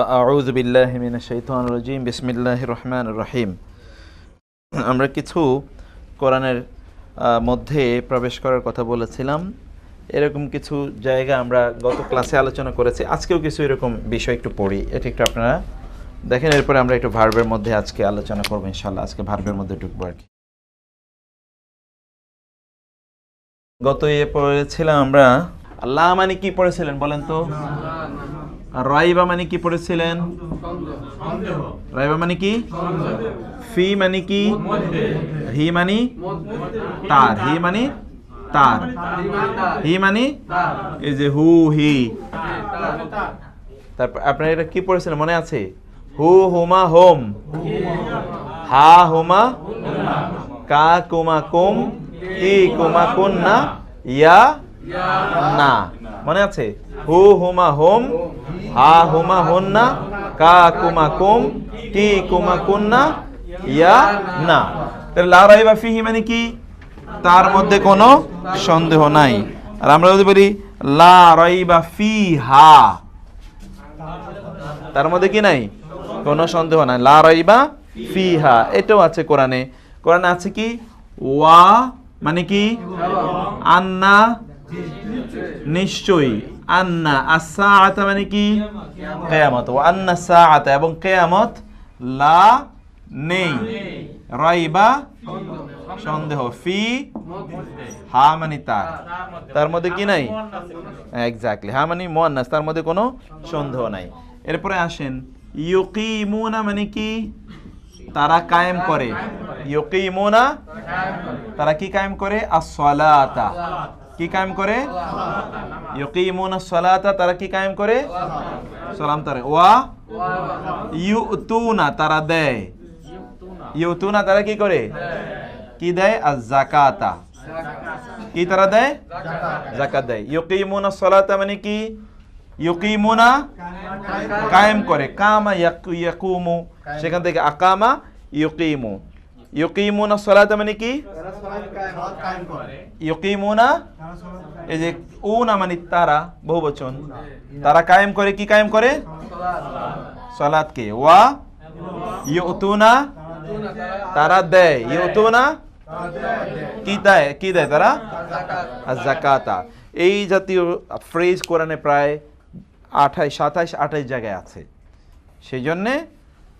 ফাউজ বিল্লাহ মিনা শৈতান রজিম বিসমিল্লাহ রহমান রহিম। আমরা কিছু কোরআনের মধ্যে প্রবেশ করার কথা বলেছিলাম। এরকম কিছু জায়গা আমরা গত ক্লাসে আলোচনা করেছি। আজকেও কিছু এরকম বিষয় একটু পড়ি। এটা একটু আপনারা দেখেন, এরপরে আমরা একটু ভার্বের মধ্যে আজকে আলোচনা করব ইনশাল্লাহ আজকে ভার্বের মধ্যে ঢুকবো আর কি। গত এ পড়েছিলাম আমরা, আল্লাহ মানে কি পড়েছিলেন বলেন তো? রাইবা মানে কি পড়েছিলেন? রাইবা মানে কি? ফি মানে কি? হি মানে? তার। হি মানে তার। হি মানে? এই যে হু, হি। তারপর আপনার এটা কি পড়েছিলেন? মনে আছে? হু, হুমা, হোম। হা, হুমা, কা, কুমা, কুম কি কুমা, কুন, না, ইয়া, না। মনে আছে? হু হুমা হোম, হা হুমা না কা কুমা কুম কি কুমা কুন না ইয়া না। তাহলে লা রাইবা ফিহি মানে কি? তার মধ্যে কোনো সন্দেহ নাই। আর আমরা যদি বলি, লা রাইবা ফিহা, তার মধ্যে কি নাই? কোনো সন্দেহ নাই। লা রাইবা ফিহা, এটাও আছে কোরআনে। কোরআনে আছে কি? ওয়া মানে কি? আন্না নিশ্চয়ই। আন্না আসসাআতা মানে কি? কিয়ামত। ওয়া আন্না সাআতা এবং কিয়ামত লা নেই। রাইবা সন্দেহ। ফি হা মানে তার। তার মধ্যে কি নাই? এক্স্যাক্টলি হা মানে মুয়ান্নাস তার মধ্যে কোনো সন্দেহ নাই। এরপরে আসেন, ইউকিমুনা মানে কি? তারা কায়েম করে। ইউকিমুনা তারা কি কায়েম করে? as-সালাতা কি কায়েম করে? ইউকিমুনা as-সালাতা তারা কি কায়েম করে? সালাম তারা। ওয়া ইউতুনা, তারা দেয়। ইউতুনা, তারা কি করে? কি দেয়? az-জাকাতা কি তারা দেয়? জাকাত দেয়। ইউকিমুনা as-সালাতা মানে কি? ইউকিমুনা কায়েম করে। কামা ইয়াকু ইয়াকুমু। সেখান থেকে আকামা ইউকিমু। ইউকিমুনা সালাতা মানে কি? ইউকিমুনা? এই যে উনা মানে তারা বহুবচন তারা কায়েম করে কি কায়েম করে? সালাতকে। ওয়া? ইউতুনা? তারা দেয়। ইউতুনা? কি দেয়? কি দেয় তারা? জাকাতা এই জাতীয় ফ্রেজ কোরআনে প্রায় আঠাইশ সাতাইশ আঠাইশ জায়গায় আছে। সেই জন্যে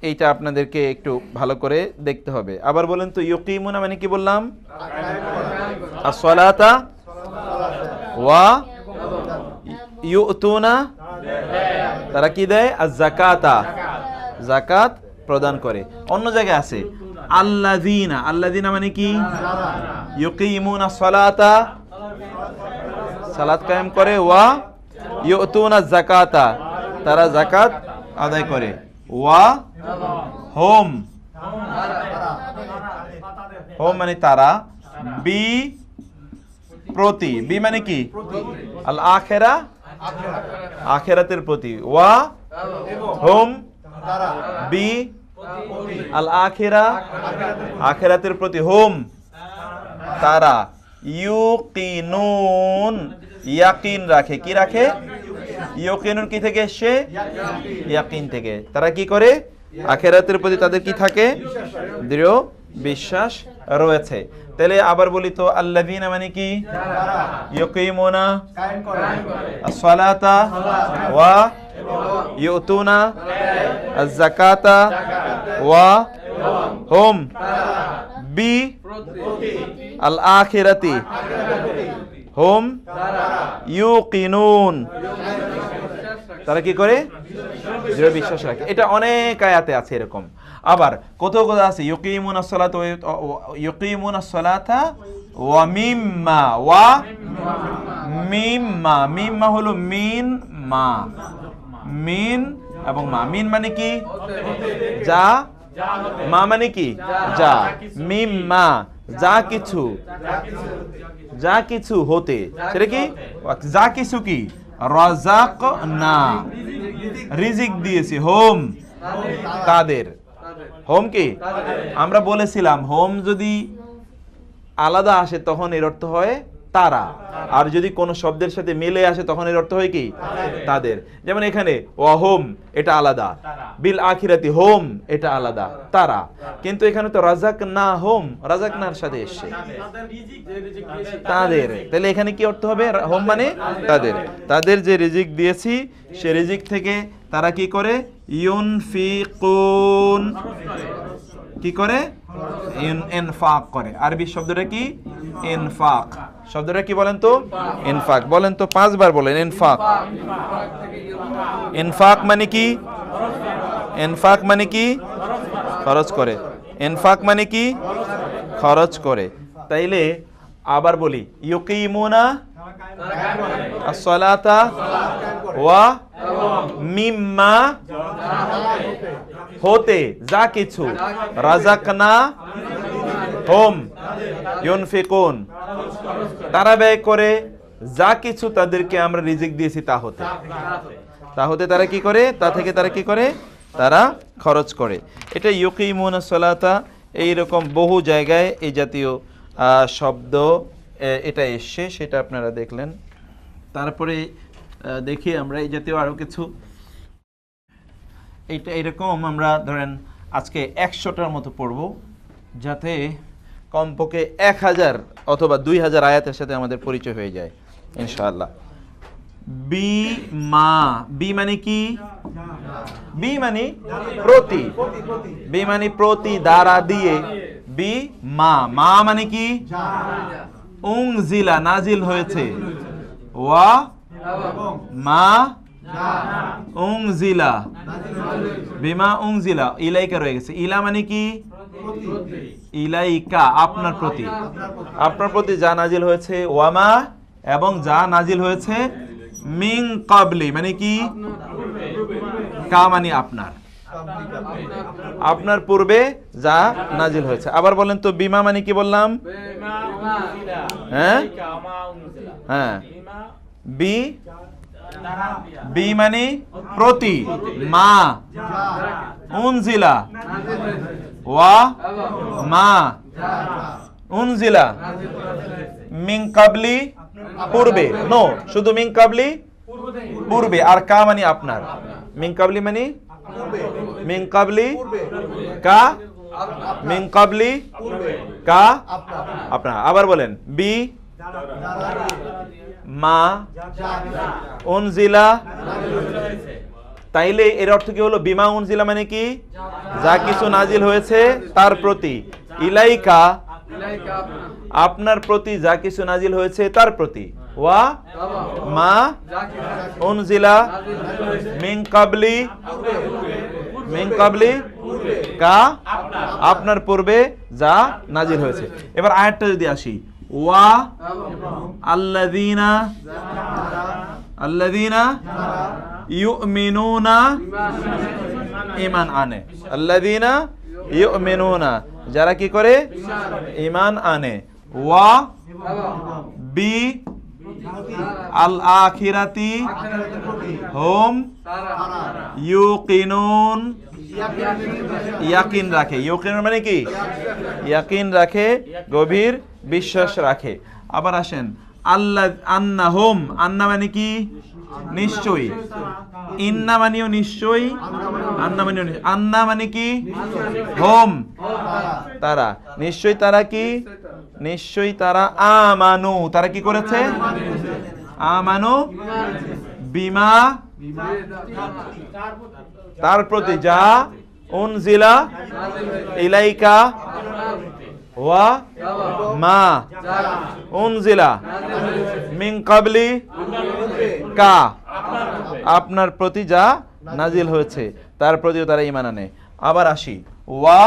এইটা আপনাদেরকে একটু ভালো করে দেখতে হবে। আবার বলেন তো ইয়কিমুনা মানে কি বললাম? ওয়া তারা কি দেয়? আর জাকাতা জাকাত প্রদান করে। অন্য জায়গায় আছে, আল্লাযিনা। আল্লাযিনা মানে কি? ইউকিমুনা সালাতা। সালাত কায়েম করে, ওয়া ইউতুনা জাকাতা তারা জাকাত আদায় করে। ওয়া হোম। হোম মানে তারা। বি প্রতি। বি মানে কি? আল আখেরা। আখেরাতের প্রতি। ওয়া হোম। বি আল আখেরা। আখেরাতের প্রতি। হোম। তারা। ইউকিনুন। ইয়াকিন রাখে। কি রাখে? ইয়কিনুন কি থেকে এসছে? ইয়াকিন। থেকে। তারা কি করে? আখেরাতের প্রতি তাদের কি থাকে? দৃঢ় বিশ্বাস রয়েছে। তাহলে আবার বলি তো আল্লাযিনা মানে কি? ইয়কিমুনা as-সালাতা ওয়া ইউতুনা az-জাকাতা ওয়া হুম বি আল আখিরাতি হুম? ইউকিনুন। তারা কি করে? দৃঢ় বিশ্বাস রাখে। এটা অনেক আয়াতে আছে এরকম। আবার কোথাও কোথাও আছে, ইউকিমুন আসসালাত ইউকিমুন আসসালাতা ওয়া মিম্মা ওয়া মিম্মা। মিম্মা হলো মিন, মা। মিন এবং মা। মিন মানে কি? যা। মা মানে কি? যা। মিম্মা। যা কিছু। যা কিছু হতে। সেটা কি? যা কিছু কি? রাজাক না রিজিক দিয়েছি হোম। তাদের। হোম কি? আমরা বলেছিলাম হোম যদি আলাদা আসে তখন এর অর্থ হয় তারা। আর যদি কোনো শব্দের সাথে মিলে আসে তখন এর অর্থ হয় কি? তাদের। যেমন এখানে ওয়াহোম এটা আলাদা। বিল আখিরাতি হোম এটা আলাদা। তারা। কিন্তু এখানে তো রাজাক না হোম রাজাক নার সাথে এসছে। তাদের। তাহলে এখানে কি অর্থ হবে? হোম মানে তাদের। তাদের যে রিজিক দিয়েছি সে রিজিক থেকে তারা কি করে? ইউন ইউনফিকুন। কি করে? ইন- ইনফাক করে। আরবি শব্দটা কি? ইনফাক। শব্দটা কি বলেন তো? ইনফাক। বলেন তো পাঁচবার বলেন, ইনফাক। ইনফাক মানে কি? ইনফাক মানে কি? খরচ করে। ইনফাক মানে কি? খরচ করে। তাইলে আবার বলি, ইউকিমুনা আসসালাতা ওয়া মিম্মা হতে যা কিছু রাজাকনা হোম। ইউনফিকুন। তারা ব্যয় করে যা কিছু তাদেরকে আমরা রিজিক দিয়েছি তা হতে। তা হতে তারা কি করে? তা থেকে তারা কি করে? তারা খরচ করে। এটা ইউকিমুন সলাতা, এইরকম বহু জায়গায় এই জাতীয় শব্দ এটা এসছে, সেটা আপনারা দেখলেন। তারপরে দেখি আমরা এই জাতীয় আরও কিছু। এটা এরকম আমরা ধরেন আজকে একশোটার মতো পড়ব, যাতে কমপক্ষে এক হাজার অথবা দুই হাজার আয়াতের সাথে আমাদের পরিচয় হয়ে যায়, ইনশাআল্লাহ। বি মা, বি মানে কি? বি মানে প্রতি, বি মানে প্রতি দ্বারা দিয়ে, বি মা মা মানে কি? উং জিলা নাজিল হয়েছে। ওয়া মা উংজিলা বিমা উংজিলা ইলাইকা রয়ে গেছে। ইলা মানে কি? ইলাইকা আপনার প্রতি। আপনার প্রতি। যা নাজিল হয়েছে ওয়ামা এবং যা নাজিল হয়েছে মিং কাবলি মানে কি? কা মানে আপনার। আপনার পূর্বে যা নাজিল হয়েছে। আবার বলেন তো বিমা মানে কি বললাম? হ্যাঁ? হ্যাঁ। বি? বি মানে প্রতি। মা। উনজিলা। ওয়া মা উনজিলা মিং কাবলি পূর্বে। নো, শুধু মিং কাবলি পূর্বে। আর কা মানে আপনার? মিং কাবলি মানে? মিং কা? মিং কাবলি কা? আপনার। আবার বলেন। বি মা উনজিলা তাইলে এর অর্থ কি হলো? বিমা উনজিলা মানে কি? যা কিছু নাজিল হয়েছে তার প্রতি। ইলাইকা আপনার প্রতি যা কিছু নাজিল হয়েছে তার প্রতি। ওয়া মা উনজিলা মিং কাবলি মিং কাবলি কা? আপনার পূর্বে যা নাজিল হয়েছে। এবার আয়াতটা যদি আসি। ওয়া আল্লাযীনা আল্লাযীনা ইউমিনুনা ঈমান আনে আল্লাযীনা ইউমিনুনা যারা কি করে ঈমান আনে ওয়া বি আল আখিরাতি হোম ইউকিনুন ইয়াকিন রাখে ইউকিনুন মানে কি ইয়াকিন রাখে গভীর বিশ্বাস রাখে আবার আসেন আল্লাহ আন্না হোম আন্না মানে কি? নিশ্চয়ই। ইন্না মানেও নিশ্চয়ই, আন্না মানেও। আন্না মানে কি? হোম। তারা। নিশ্চয়ই তারা কি? নিশ্চয়ই তারা আমানু। তারা কি করেছে? আমানু বিমা তার প্রতি যা উনজিলা ইলাইকা ওয়া মা উনজিলা কাবলি কা। আপনার প্রতি যা নাজিল হয়েছে, তার প্রতিও তারা ইমান আনে। আবার আসি, ওয়া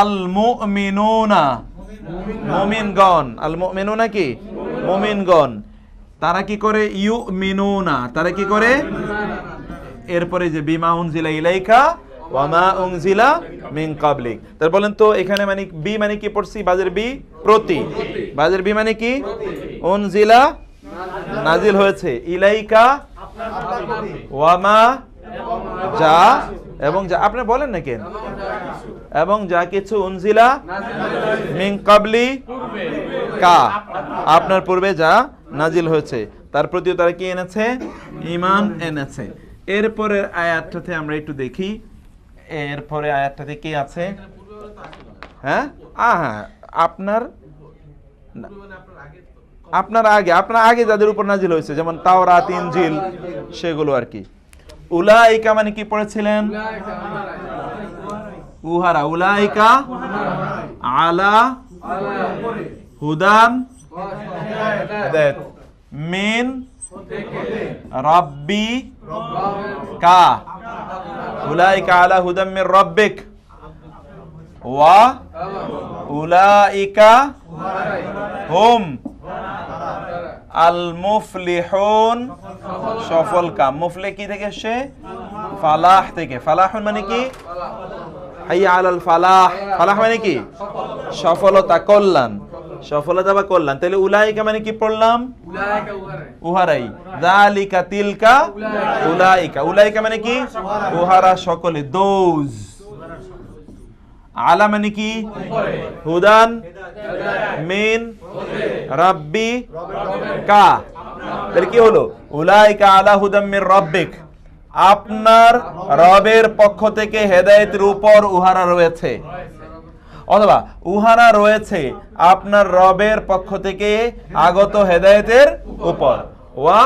আল মুমিনুনা মুমিনগণ। আল মুমিনুনা কি? মুমিনগণ। তারা কি করে? ইউ মিনুনা তারা কি করে? এরপরে যে বিমা উনজিলা ইলাইকা ওয়ামা তার বলেন তো, এখানে মানে বি মানে কি পড়ছি? বি প্রতি। বি মানে কি? উনজিলা নাজিল হয়েছে। ইলাইকা ওয়ামা যা এবং যা আপনি বলেন না কেন? এবং যা কিছু উনজিলা কাবলি কা। আপনার পূর্বে যা নাজিল হয়েছে। তার প্রতিও তারা কি এনেছে? ইমান এনেছে। এরপরের আয়াতটাতে আমরা একটু দেখি। এরপরে আয়াতটাতে কি আছে? হ্যাঁ? হ্যাঁ। আপনার আপনার আগে আপনার আগে যাদের উপর নাজিল হয়েছে যেমন তাওরাত ইনজিল সেগুলো আর কি। উলাইকা মানে কি পড়েছিলেন? উহারা। উলাইকা আলা হুদান মিন রাব্বি। কা। উলাইকা আলা হুদান মিন রাব্বিক ওয়া উলাইকা হুম আল মুফলিহুন সফল কাম মুফলে কি থেকে এসছে ফালাহ থেকে ফালাহুন মানে কি হাইয়া আলাল ফালাহ ফালাহ মানে কি সফলতা কল্যাণ সফলতা বা কল্যাণ। তাহলে উলাইকা মানে কি পড়লাম? উহারাই। জালিকা তিলকা উলাইকা। উলাইকা মানে কি? উহারা সকলে। দোজ। আলা মানে কি? হুদান। মিন। রাব্বি। কা। তাহলে কি হলো? উলাইকা আলা হুদাম মিন রাব্বিক। আপনার রবের পক্ষ থেকে হেদায়েতের উপর উহারা রয়েছে। অথবা উহারা রয়েছে আপনার রবের পক্ষ থেকে আগত হেদায়েতের উপর। ওয়া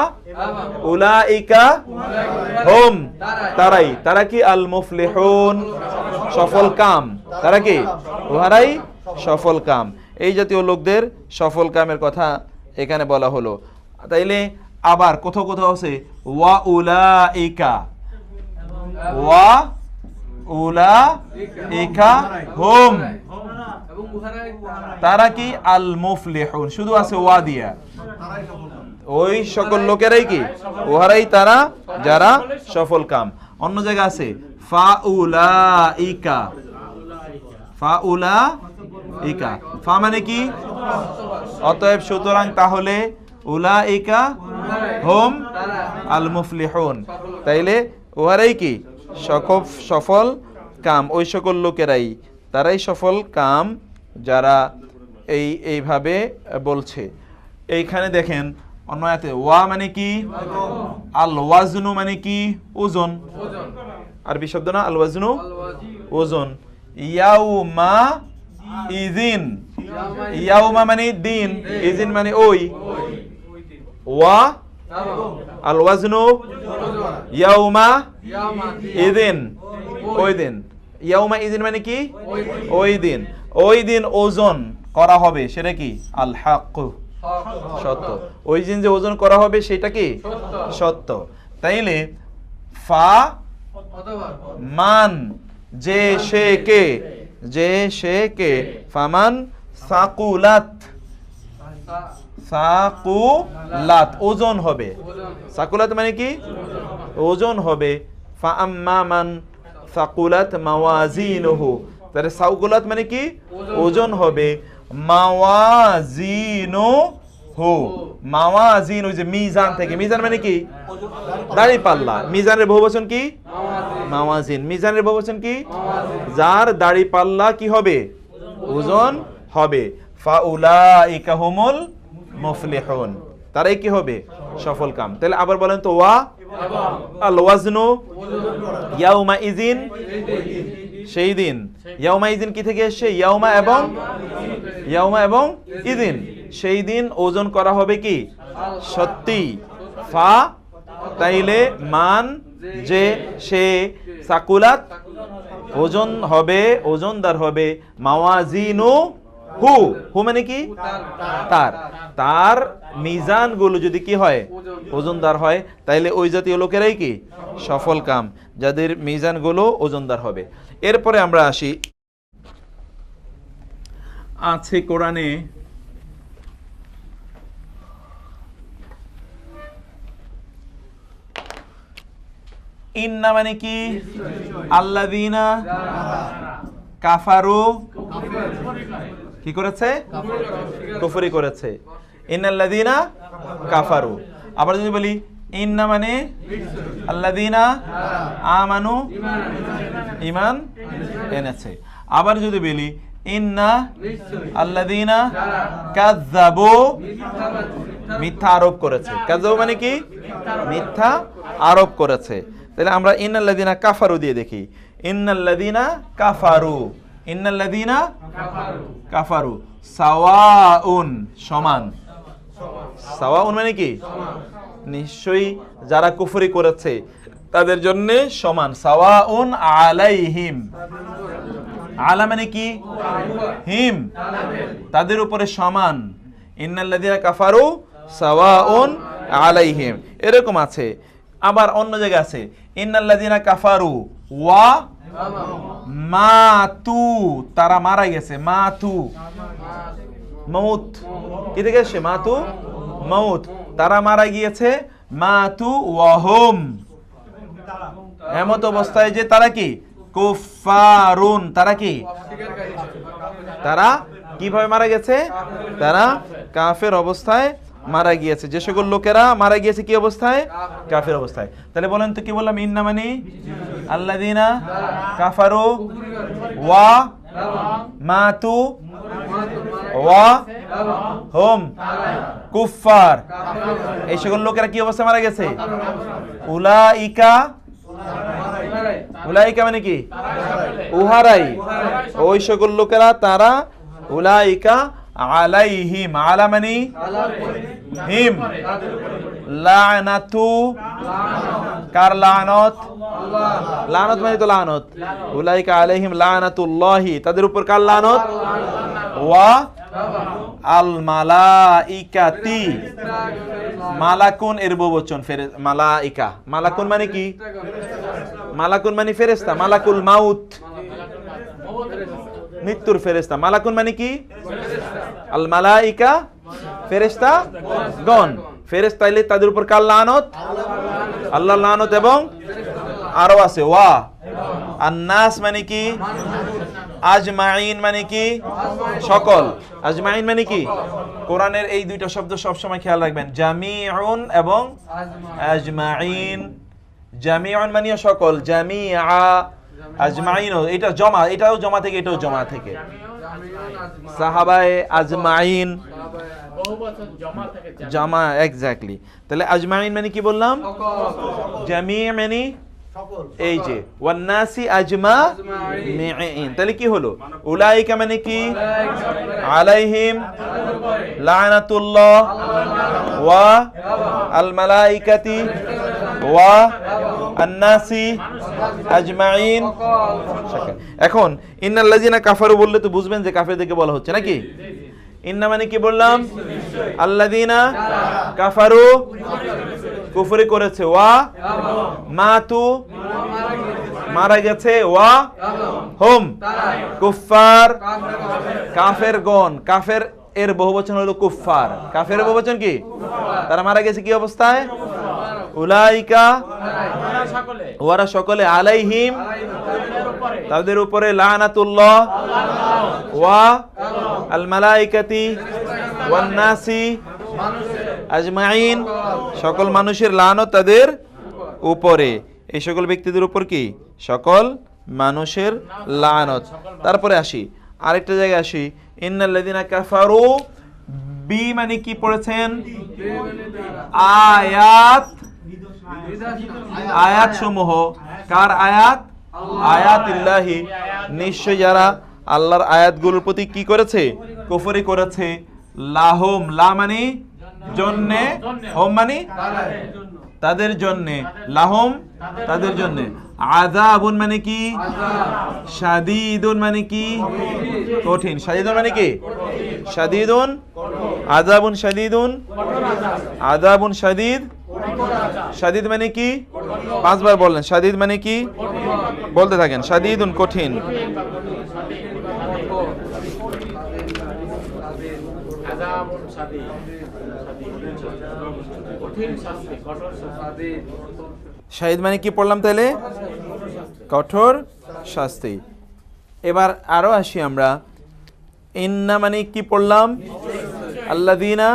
হুম, তারাই। তারা কি সফল কাম। উহারাই সফল কাম। এই জাতীয় লোকদের কথা এখানে বলা হলো। তাইলে আবার কোথাও কোথাও আছে ওয়া উলাইকা। ওয়া উলাইকা হুম। তারা কি আল মুফলিহুন শুধু আছে ওয়া দিয়া। ওই সকল লোকেরাই কি? ওহারাই তারা যারা সফল কাম। অন্য জায়গা আছে, ফাউলাইকা। ফাউলাইকা। ফা মানে কি? অতএব সুতরাং তাহলে উলাইকা হোম আল মুফলিহুন তাইলে ওহারাই কি? সকফ সফল কাম, ওই সকল লোকেরাই, তারাই সফল কাম যারা এই, এইভাবে বলছে। এইখানে দেখেন অন্য ওয়া মানে কি? আল ওয়াজনু মানে কি? ওজন। আরবি শব্দ না? আল ওয়াজনু? ওজন। ইয়াউমা ইজিন ইয়াউমা মানে দিন ইজিন মানে ওই। ওয়া? আল ওয়াজনু ইয়াউমা ইদিন ওই দিন ইয়াউমা ইদিন মানে কি? ওই দিন ওই দিন ওজন করা হবে, সেটা কি? আল হাক সত্য। ওই দিন যে ওজন করা হবে, সেটা কি? সত্য। তাইলে ফা মান, যে সে কে? যে সে কে? ফামান সাকুলাত। সাকুলাত, ওজন হবে। সাকুলাত মানে কি? ওজন হবে। ফা আম্মা মান সাকুলাত মাওয়াজিনুহু। তাহলে সাকুলাত মানে কি? ওজন হবে। মাওয়াজিনু হু মাওয়াজিন ওই যে মিজান থেকে। মিজান মানে কি? দাড়ি পাল্লা। মিজানের বহুবচন কি? মাওয়াজিন। মিজানের বহুবচন কি? যার দাড়ি পাল্লা কি হবে? ওজন হবে। ফাউলাইকা হুমুল মুফলিহুন। তারাই কি হবে? সফল কাম। তাহলে আবার বলেন তো, ওয়া? আল ওয়াজনু ইয়াউমা ইজিন সেই দিন। ইয়াউমা ইদিন কি থেকে এসছে? ইয়াউমা এবং ইয়াউমা এবং ইদিন সেই দিন ওজন করা হবে কি? সত্যি। ফা, তাইলে মান যে সে, সাকুলাত, ওজন হবে, ওজনদার হবে। মাওয়াজিনু হু হু মানে কি? তার। তার মিজানগুলো যদি কি হয়? ওজনদার হয় তাইলে ওই জাতীয় লোকেরাই কি? সফল কাম যাদের মিজানগুলো ওজনদার হবে। এরপরে আমরা আসি। আছে কোরআনে ইন্না মানে কি? আল্লাদিনা কাফারু কি করেছে? কুফরি করেছে। ইন্নাল্লাদিনা কাফারু। আবার যদি বলি, ইন্না মানে আল্লাদিনা আমানু ইমান এনেছে। আবার যদি বলি, ইন্না আল্লাদিনা কাযাবু মিথ্যা আরোপ করেছে। কাযাবু মানে কি? মিথ্যা আরোপ করেছে। তাহলে আমরা ইন্নাল্লাদিনা কাফারু দিয়ে দেখি। ইন্নাল্লাদিনা কাফারু। ইন্নাল্লাদিনা কাফারু। সাওয়াউন সমান। সাওয়াউন মানে কি? নিশ্চয়ই যারা কুফরি করেছে তাদের জন্য সমান। সাওয়াউন আলাইহিম। আলা মানে কি? হিম। তাদের উপরে সমান। ইন্নাল্লাযিনা কাফারু সাওয়াউন আলাইহিম। এরকম আছে। আবার অন্য জায়গায় আছে। ইন্নাল্লাযিনা কাফারু ওয়া মাতু তারা মারা গেছে মাতু মৌত কি থেকে এসছে? মাতু মৌত তারা মারা গিয়েছে মাতু ওয়াহুম। এমত অবস্থায় যে তারা কি? কুফারুন তারা কি? তারা কীভাবে মারা গেছে? তারা কাফের অবস্থায় মারা গিয়েছে। যে সকল লোকেরা মারা গিয়েছে কি অবস্থায়? কাফের অবস্থায়। তাহলে বলেন তো কি বললাম? ইন্না মানে আল্লাদিনা কাফারু ওয়া মাতু ওয়া হোম কুফার এই সকল লোকেরা কি অবস্থায় মারা গেছে? উলাইকা উলাইকা মানে কি? উহারাই। ওই সকল লোকেরা তারা উলাইকা আলাইহিম আলা মানে হিম লানাতু কার লানত লানত মানে তো লানত উলাইকা আলাইহিম লানাতুল্লাহি তাদের উপর কার লানত ওয়া আল মালাইকাতি মালাকুন এর বহুবচন ফেরে মালাইকা। মালাকুন মানে কি? মালাকুন মানে ফেরেস্তা মালাকুল মাউত। মৃত্যুর ফেরেস্তা মালাকুন মানে কি? আল মালাইকা ফেরেস্তা গণ। ফেরেস্তা এলে তাদের উপর কার লানত? আল্লাহ লানত এবং আরও আছে, ওয়া। আন্নাস মানে কি? আজমাইন মানে কি? সকল। আজমাইন মানে কি? কোরআনের এই দুইটা শব্দ সবসময় খেয়াল রাখবেন। জামিউন এবং আজমাইন জামিউন মানে সকল, জামিআ আজমাইন এটা জমা, এটাও জমা থেকে, এটাও জমা থেকে। সাহাবায়ে আজমাইন। জামা এক্স্যাক্টলি তাহলে আজমাইন মানে কি বললাম? জামি মানে এই যে, ওয়ান্নাসি আজমা মিইন তাহলে কি হলো? উলাইকা মানে কি? আলাইহিম লানাতুল্লাহ ওয়া আল মালাইকাতি ওয়া আন্নাসি আজমাইন। এখন, ইন্নাল্লাযিনা কাফারু বললে তো বুঝবেন যে কাফেরদেরকে বলা হচ্ছে, নাকি? ইন্না মানে কি বললাম? আল্লাযিনা কাফারু কুফরি করেছে, ওয়া মাতু মারা গেছে, ওয়া হোম কুফার কাফের গণ কাফের এর বহুবচন হলো কুফার কাফের বহুবচন কি? তারা মারা গেছে কি অবস্থায়? উলাইকা। ওয়ারা সকলে আলাইহিম। তাদের উপরে লানাতুল্লাহ। ওয়া আল মালাইকাতি ওয়ান নাসি আজমাইন। সকল মানুষের লানত তাদের উপরে। এই সকল ব্যক্তিদের উপর কি? সকল মানুষের লানত। তারপরে আসি। আরেকটা জায়গায় আসি। ইন্নাল্লাযিনা কাফারু বি মানে কি পড়েছেন? আয়াত আয়াত সমূহ কার আয়াত? আয়াত ইল্লাহি নিশ্চয় যারা আল্লাহর আয়াতগুলোর প্রতি কি করেছে? কুফরি করেছে। লাহম, লা মানে? জন্যে। হোম মানে? তাদের জন্যে। লাহম তাদের জন্যে আযাবুন মানে কি? শাদীদুন মানে কি? কঠিন। শাদীদুন মানে কি? শাদীদুন? আযাবুন শাদীদুন? আযাবুন শাদীদ? শাদীদ মানে কি? পাঁচবার বললেন। শাদীদ মানে কি? বলতে থাকেন। শাদীদুন কঠিন। কঠিন শাস্তি। কঠোর শাস্তি। শাহিদ মানে কি পড়লাম তাহলে? কঠোর শাস্তি। এবার আরও আসি আমরা। ইন্না মানে কি পড়লাম? আল্লাদিনা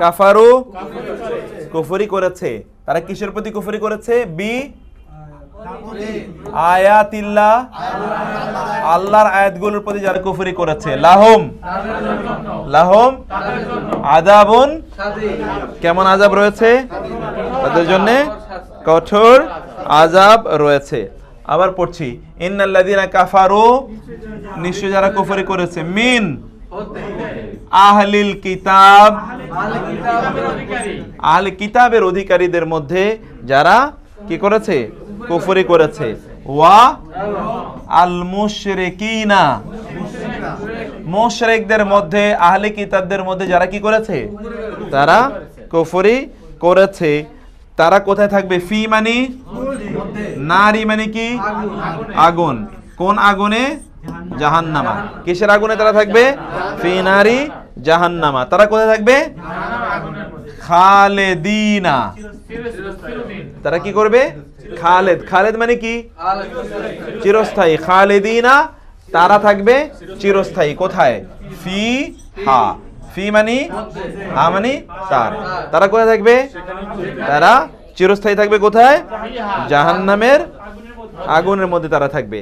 কাফারু কুফরি করেছে। তারা কিসের প্রতি কুফরি করেছে? বি আয়াতিল্লাহ, আল্লাহর আয়াতগুলোর প্রতি যারা কুফরি করেছে। লাহম লাহম আদাবুন কেমন আজাব রয়েছে? তাদের জন্য কঠোর আজাব রয়েছে। আবার পড়ছি, ইন্নাল্লাযীনা কাফারু নিশ্চয় যারা কুফরি করেছে, মিন আহলিল কিতাব আহলে কিতাবের অধিকারীদের মধ্যে যারা কি করেছে? কুফরি করেছে। ওয়া আল মুশরিকিনা মুশরিকদের মধ্যে আহলে কিতাবদের মধ্যে যারা কি করেছে? তারা কুফরি করেছে। তারা কোথায় থাকবে? ফি মানে? নারী মানে কি? আগুন। কোন আগুনে? জাহান্নামা। কিসের আগুনে তারা থাকবে? ফি নারী, জাহান্নামা। তারা কোথায় থাকবে? খালেদিনা। তারা কি করবে? খালেদ। খালেদ মানে কি? চিরস্থায়ী। খালেদিনা, তারা থাকবে চিরস্থায়ী। কোথায়? ফি হা। ফি মানি, হা মানি, তার। তারা কোথায় থাকবে? তারা চিরস্থায়ী থাকবে কোথায়? জাহান্নামের আগুনের মধ্যে তারা থাকবে।